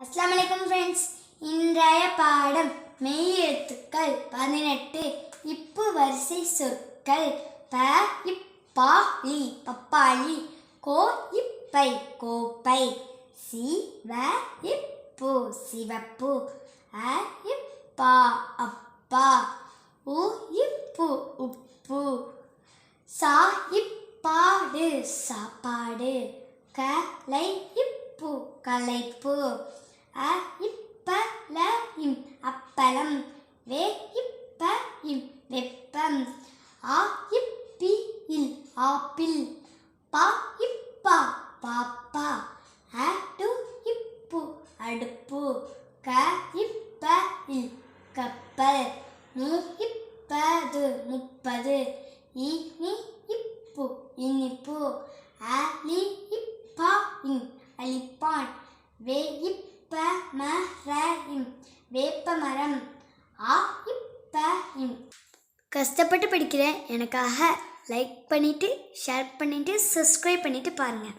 அஸ்லாம் வலைக்கம் ஃப்ரெண்ட்ஸ் இன்றைய பாடம் மெய் எழுத்துக்கள் பதினெட்டு. இப்பு வரிசை சொற்கள் ப இப்பா லி பப்பாளி கோ இப்பை கோப்பை சி வ இப்பு சிவப்பு அ இப்பா அப்பா உ இப்பு உப்பு சா இப்பாடு சாப்பாடு கலை இப்பு கலைப்பு. அ இப்ப ல இம் அப்பளம். வே இப்ப இம் வெப்பம். ஆ இப்பி இல் ஆப்பிள். பா இப்பா பாப்பா. அ டு இப்பு அடுப்பு. க இப்ப இல் கப்பல். நீ இப்பது முப்பது. இ நீ இப்பு இனிப்பு. அ லி இப்பா இன் அழிப்பான். வே இப்ப இம் வேப்ப மரம். ஆ இப்ப இம். கஷ்டப்பட்டு படிக்கிறேன். எனக்காக லைக் பண்ணிவிட்டு ஷேர் பண்ணிவிட்டு சப்ஸ்கிரைப் பண்ணிவிட்டு பாருங்கள்